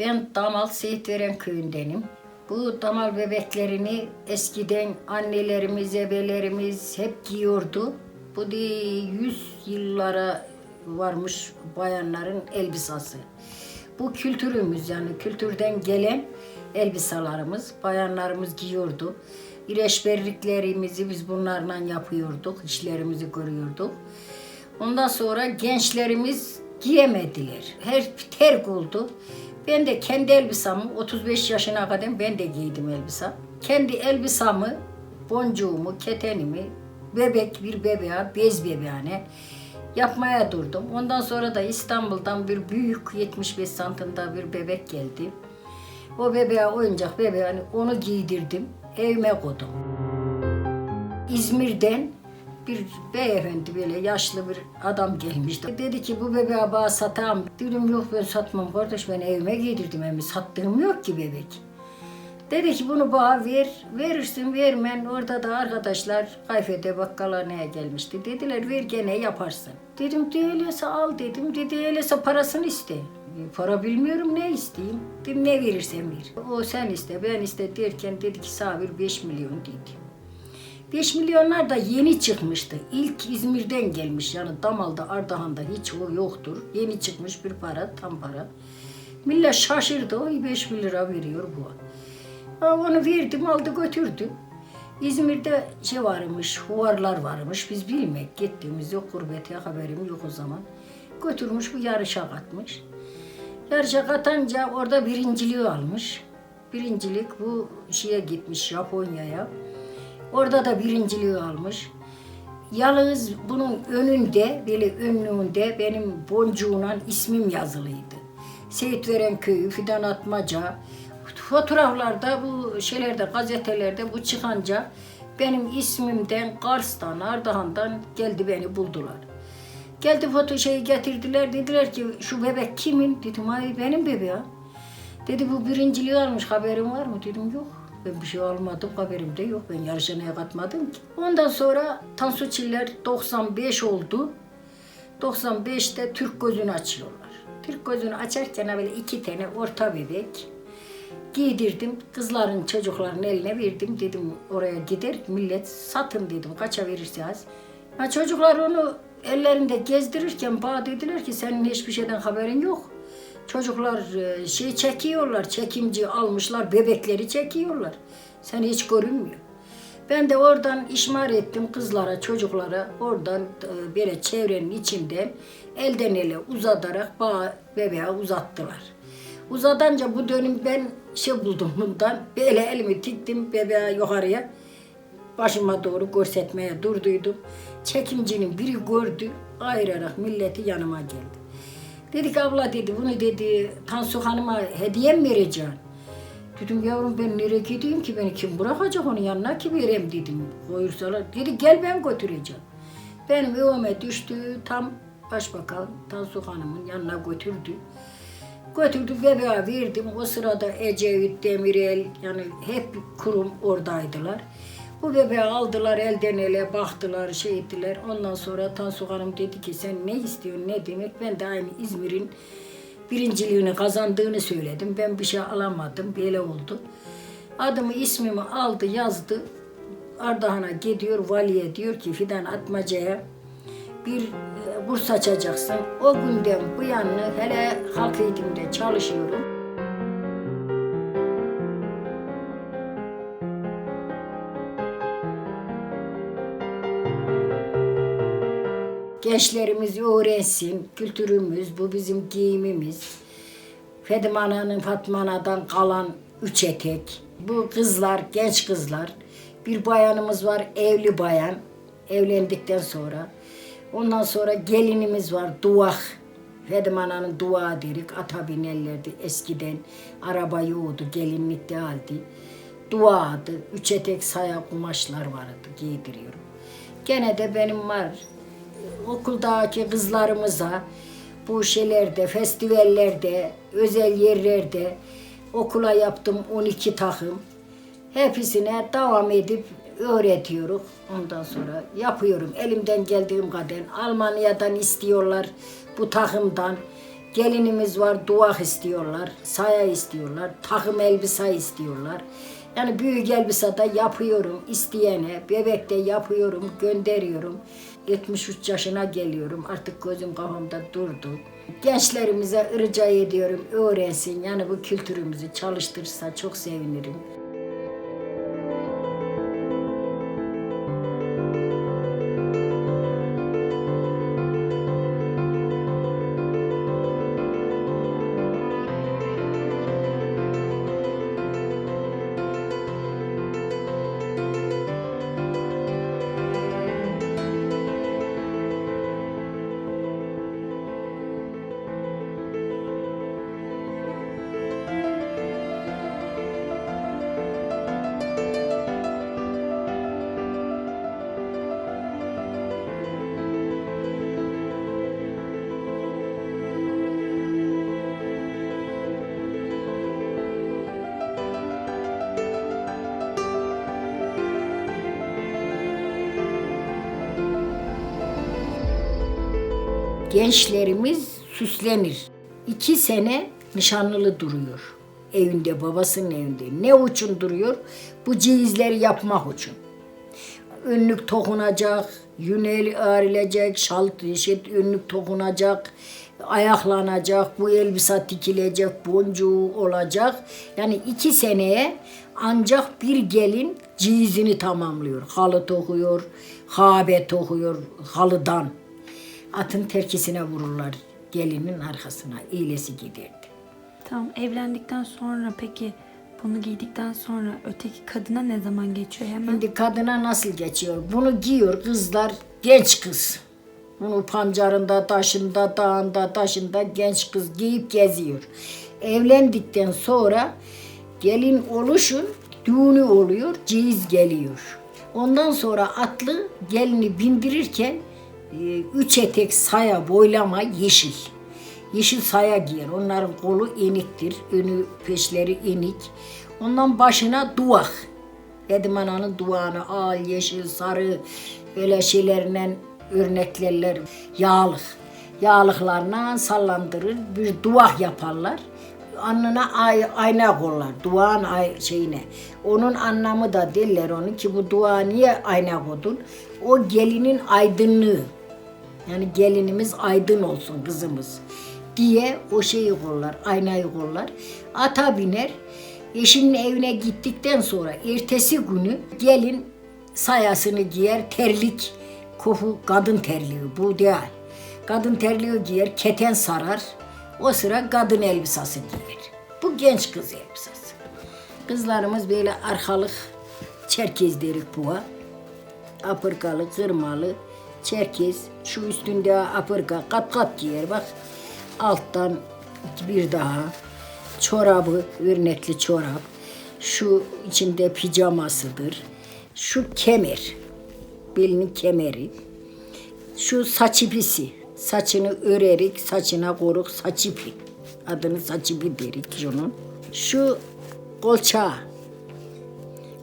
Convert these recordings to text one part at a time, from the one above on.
Ben Damal Seyitveren köyündenim. Bu damal bebeklerini eskiden annelerimiz, ebelerimiz hep giyiyordu. Bu de 100 yıllara varmış bayanların elbisası. Bu kültürümüz yani kültürden gelen elbisalarımız bayanlarımız giyiyordu. İreşberliklerimizi biz bunlarla yapıyorduk, işlerimizi görüyorduk. Ondan sonra gençlerimiz giyemediler. Her terk oldu. Ben de kendi elbisemi 35 yaşına kadar ben de giydim elbise. Kendi elbisemi, boncuğumu, ketenimi, bebek bir bebeğe, bez bebeğine yapmaya durdum. Ondan sonra da İstanbul'dan bir büyük 75 santimde bir bebek geldi. O bebeğe oyuncak bebeğini onu giydirdim. Evime koydum. İzmir'den bir beyefendi böyle yaşlı bir adam gelmişti. Dedi ki bu bebeği bana satayım. Dedim yok ben satmam kardeş ben evime giydirdim evime. Sattığım yok ki bebek. Dedi ki bunu bana ver, verirsin vermen. Orada da arkadaşlar kayfede bakkala neye gelmişti. Dediler ver gene yaparsın. Dedim de öyleyse al dedim. Dedi öyleyse parasını iste. "E, Para bilmiyorum ne isteyeyim. Dedim ne verirsen ver. O sen iste ben iste derken dedi ki sağ ver 5 milyon dedi. 5 milyonlar da yeni çıkmıştı. İlk İzmir'den gelmiş yani Damal'da, Ardahan'da hiç o yoktur. Yeni çıkmış bir para, tam para. Millet şaşırdı. O 5 bin lira veriyor bu. Ha, Onu verdim, aldı götürdü. İzmir'de şey varmış, huvarlar varmış. Biz bilmek gittiğimiz yok, gurbete haberim yok o zaman. Götürmüş bu yarışa katmış. Yarışa katınca orada birinciliği almış. Birincilik bu şeye gitmiş Japonya'ya. Orada da birinciliği almış. Yalnız bunun önünde, böyle önlüğünde benim boncuğuna ismim yazılıydı. Seyit Veren Köyü, Fidan Atmaca. Fotoğraflarda, bu şeylerde, gazetelerde bu çıkanca benim ismimden, Kars'tan, Ardahan'dan geldi beni buldular. Geldi foto şeyi getirdiler, dediler ki şu bebek kimin? Dedim ay benim bebeğim. Dedi bu birinciliği almış haberin var mı? Dedim yok. Bir şey almadım haberim de yok. Ben yarışa neye katmadım ki. Ondan sonra Tansu Çiller 95 oldu. 95'te Türk gözünü açıyorlar. Türk gözünü açarken böyle iki tane orta bebek giydirdim. Kızların çocukların eline verdim. Dedim oraya gider millet satın dedim kaça verirseniz. Ha, çocuklar onu ellerinde gezdirirken bana dediler ki senin hiçbir şeyden haberin yok. Çocuklar e, şey çekiyorlar, çekimci almışlar, bebekleri çekiyorlar. Sen hiç görünmüyor. Ben de oradan işmar ettim kızlara, çocuklara. Oradan e, böyle çevrenin içinden elden ele uzatarak bana bebeğe uzattılar. Uzadanca bu dönüm ben şey buldum bundan. Böyle elimi tiktim bebeğe yukarıya. Başıma doğru görsetmeye durduydum. Çekimcinin biri gördü, ayırarak milleti yanıma geldi. Dedi ki abla dedi bunu dedi Tansu Hanım'a hediye mi vereceksin? Dedim yavrum ben nereye gideyim ki beni kim bırakacak onun yanına ki vereyim dedim. Koyursalar dedi gel ben götüreceğim. Benim evime düştü tam başbakan Tansu Hanım'ın yanına götürdü. Götürdü bebeğe verdim. O sırada Ecevit, Demirel yani hep kurum oradaydılar. Bu bebeği aldılar elden ele baktılar şey ettiler. Ondan sonra Tansu Hanım dedi ki sen ne istiyorsun ne demek. Ben de aynı İzmir'in birinciliğini kazandığını söyledim. Ben bir şey alamadım böyle oldu. Adımı ismimi aldı yazdı. Ardahan'a gidiyor valiye diyor ki Fidan Atmaca'ya bir e, burs açacaksın. O günden bu yana hele halk eğitimde çalışıyorum. Gençlerimiz öğrensin, kültürümüz, bu bizim giyimimiz. Fedime Ana'nın Fatma Ana'dan kalan üç etek. Bu kızlar, genç kızlar. Bir bayanımız var, evli bayan. Evlendikten sonra. Ondan sonra gelinimiz var, duvak. Fedime Ana'nın duvağı dedik, ata binerlerdi eskiden. Araba yoktu, gelinlik değildi. Duağdı, üç etek saya kumaşlar vardı, giydiriyorum. Gene de benim var, okuldaki kızlarımıza bu şeylerde, festivallerde, özel yerlerde okula yaptım 12 takım. Hepsine devam edip öğretiyoruz. Ondan sonra yapıyorum. Elimden geldiğim kadar. Almanya'dan istiyorlar bu takımdan. Gelinimiz var, duvak istiyorlar, saya istiyorlar, takım elbise istiyorlar. Yani büyük elbise de yapıyorum isteyene, bebekte yapıyorum, gönderiyorum. 73 yaşına geliyorum, artık gözüm kafamda durdu. Gençlerimize rica ediyorum, öğrensin. Yani bu kültürümüzü çalıştırırsa çok sevinirim. Gençlerimiz süslenir. İki sene nişanlılı duruyor. Evinde, babasının evinde. Ne için duruyor? Bu cihizleri yapmak için. Önlük tokunacak, yünel örülecek, şal işte önlük tokunacak, ayaklanacak, bu elbise dikilecek, boncuğu olacak. Yani iki seneye ancak bir gelin cihizini tamamlıyor. Halı tokuyor, habe tokuyor halıdan. Atın terkisine vururlar gelinin arkasına. İyilesi giderdi. Tamam evlendikten sonra peki bunu giydikten sonra öteki kadına ne zaman geçiyor hemen? Şimdi kadına nasıl geçiyor? Bunu giyiyor kızlar, genç kız. Bunu pancarında, taşında, dağında, taşında genç kız giyip geziyor. Evlendikten sonra gelin oluşun düğünü oluyor, cihiz geliyor. Ondan sonra atlı gelini bindirirken üç etek saya boylama yeşil. Yeşil saya giyer. Onların kolu iniktir. Önü peşleri inik. Ondan başına duvak. Dedim ananın duanı al, yeşil, sarı böyle şeylerle örneklerler. Yağlık. Yağlıklarla sallandırır. Bir duvak yaparlar. Alnına ay, ayna koyarlar. Duağın ay, şeyine. Onun anlamı da derler onu ki bu dua niye ayna koydun? O gelinin aydınlığı. Yani gelinimiz aydın olsun kızımız diye o şeyi kollar, aynayı kollar. Ata biner. Eşinin evine gittikten sonra ertesi günü gelin sayasını giyer, terlik, kofu kadın terliği bu değil. Kadın terliği giyer, keten sarar. O sıra kadın elbisesi giyer. Bu genç kız elbisesi. Kızlarımız böyle arkalık çerkez derik buğa apırkalı, kırmalı, çerkez. Şu üstünde apırka, kat kat giyer bak. Alttan bir daha çorabı, örnekli çorap. Şu içinde pijamasıdır. Şu kemer, belinin kemeri. Şu saç ipisi. Saçını örerik, saçına koruk saç ipi. Adını saç ipi derik şunun. Şu kolçağı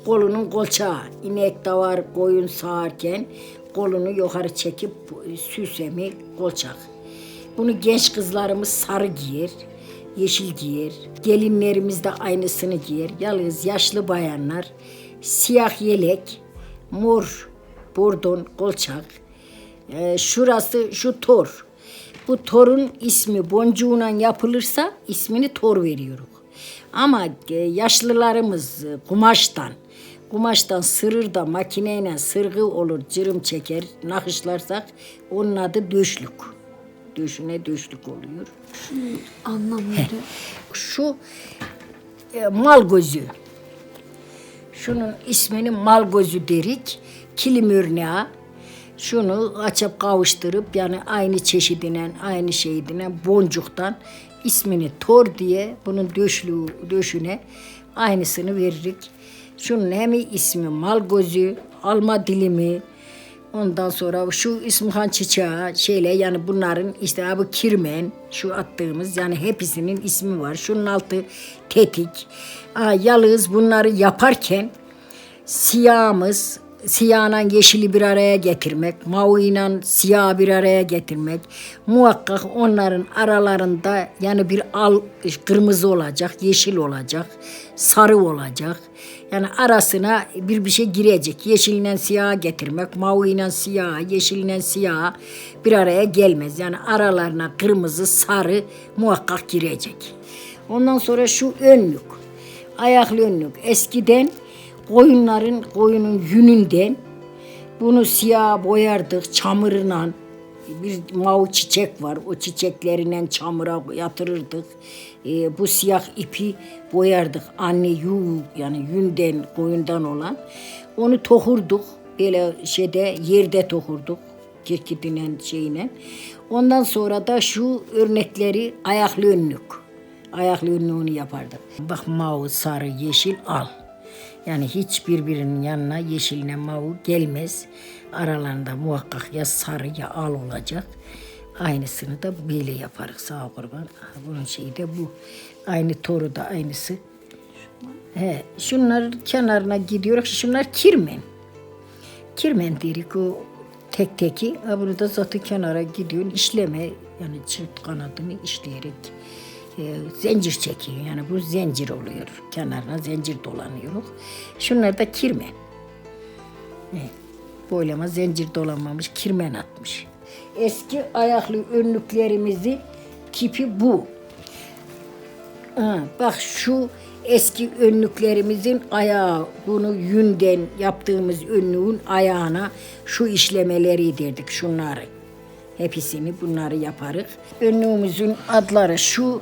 kolunun kolçağı. İnek de var koyun sağarken kolunu yukarı çekip süsemi kolçak. Bunu genç kızlarımız sarı giyer, yeşil giyer. Gelinlerimiz de aynısını giyer. Yalnız yaşlı bayanlar siyah yelek, mor bordon kolçak. Ee, şurası şu tor. Bu torun ismi boncuğuna yapılırsa ismini tor veriyoruz. Ama e, yaşlılarımız e, kumaştan, kumaştan sırır da makineyle sırgı olur, cırım çeker, nakışlarsak onun adı döşlük. Döşüne döşlük oluyor. Anlamları. Şu e, mal gözü. Şunun ismini mal gözü derik. Kilim örneği. Şunu açıp kavuşturup yani aynı çeşidine, aynı şeydine boncuktan ismini tor diye bunun döşlüğü, döşüne aynısını veririk. Şunun hem ismi mal gözü, alma dilimi, Ondan sonra şu İsmihan çiçeği şeyle yani bunların işte bu kirmen şu attığımız yani hepsinin ismi var. Şunun altı tetik. Aa, yalnız bunları yaparken siyahımız siyahla yeşili bir araya getirmek, maviyle siyah bir araya getirmek. Muhakkak onların aralarında yani bir al kırmızı olacak, yeşil olacak, sarı olacak. Yani arasına bir bir şey girecek. Yeşille siyah getirmek, maviyle siyah, yeşille siyah bir araya gelmez. Yani aralarına kırmızı, sarı muhakkak girecek. Ondan sonra şu önlük ayaklı önlük. Eskiden koyunların koyunun yününden bunu siyah boyardık çamurla. Bir mavi çiçek var. O çiçeklerinden çamura yatırırdık. Ee, bu siyah ipi boyardık. Anne yu yani yünden koyundan olan. Onu tokurduk. Böyle şeyde yerde tokurduk. Kirkidinen şeyine. Ondan sonra da şu örnekleri ayaklı önlük ayaklı önlüğünü yapardık. Bak mavi, sarı, yeşil al. Yani hiç birbirinin yanına yeşiline mavi gelmez. Aralarında muhakkak ya sarı ya al olacak. Aynısını da böyle yaparız sağ kurban. Bunun şeyi de bu. Aynı toru da aynısı. He, şunlar kenarına gidiyor. Şunlar kirmen. Kirmen dedik o tek teki. Ha, bunu da zaten kenara gidiyor. işleme yani çırt kanadını işleyerek e, zincir çekiyor. Yani bu zincir oluyor. Kenarına zincir dolanıyor. Şunlar da kirmen. E, boylama zincir dolanmamış kirmen atmış. Eski ayaklı önlüklerimizi tipi bu. Ha, bak şu eski önlüklerimizin ayağı bunu yünden yaptığımız önlüğün ayağına şu işlemeleri derdik şunları. Hepsini bunları yaparız. Önlüğümüzün adları şu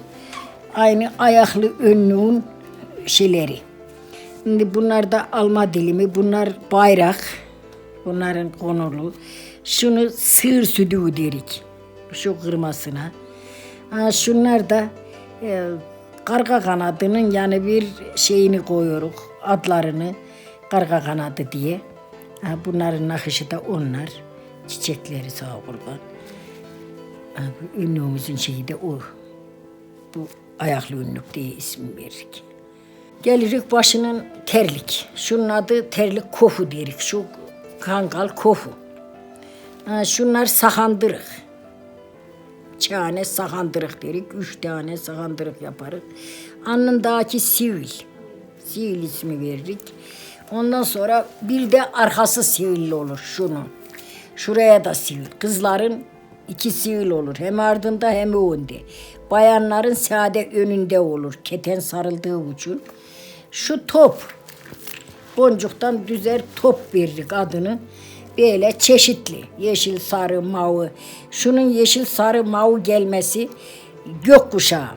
aynı ayaklı önlüğün şeyleri. Şimdi bunlar da alma dilimi, bunlar bayrak. Bunların konulu. Şunu sığır südüğü derik. Şu kırmasına. Ha, şunlar da e, karga kanadının yani bir şeyini koyuyoruz. Adlarını karga kanadı diye. Ha, bunların nakışı da onlar. Çiçekleri sağ kurban. Ha, bu ünlüğümüzün şeyi de o. Bu ayaklı ünlük diye isim verirdik. Gelirik başının terlik. Şunun adı terlik kofu derik. Şu kangal kofu. Şunlar sahandırık. Çane sahandırık derik. Üç tane sahandırık yaparız. Alnındaki sivil. Sivil ismi verdik. Ondan sonra bir de arkası sivilli olur şunun. Şuraya da sivil. Kızların iki sivil olur. Hem ardında hem önünde. Bayanların sade önünde olur. Keten sarıldığı için. Şu top. Boncuktan düzer top verdik adını. Böyle çeşitli. Yeşil, sarı, mavi. Şunun yeşil, sarı, mavi gelmesi gökkuşağı.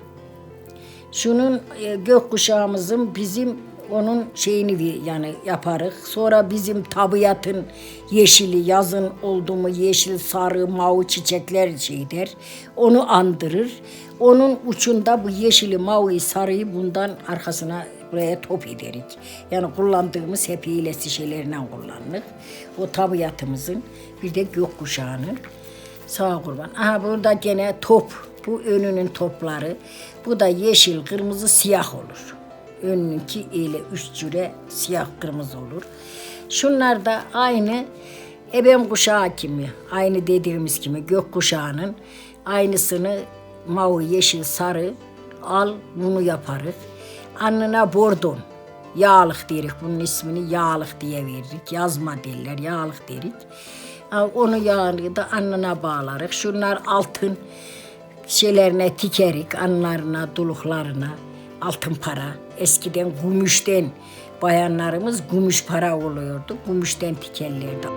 Şunun e, gökkuşağımızın bizim onun şeyini yani yaparız. Sonra bizim tabiatın yeşili yazın oldu mu yeşil, sarı, mavi çiçekler şey der. Onu andırır. Onun ucunda bu yeşili, mavi, sarıyı bundan arkasına buraya top ederik. Yani kullandığımız hep hilesi şeylerinden kullandık. O tabiatımızın bir de gökkuşağının Sağ kurban. Aha burada gene top. Bu önünün topları. Bu da yeşil, kırmızı, siyah olur. Önününki ile üç cüre siyah, kırmızı olur. Şunlar da aynı ebem kuşağı kimi. Aynı dediğimiz gibi gök kuşağının aynısını mavi, yeşil, sarı al bunu yaparız. Alnına bordon. Yağlık derik. Bunun ismini yağlık diye veririk. Yazma derler. Yağlık derik. Onu yağını da alnına bağlarız. Şunlar altın şeylerine tikerik. Anlarına, duluklarına. Altın para. Eskiden gümüşten bayanlarımız gümüş para oluyordu. Gümüşten tikerlerdi.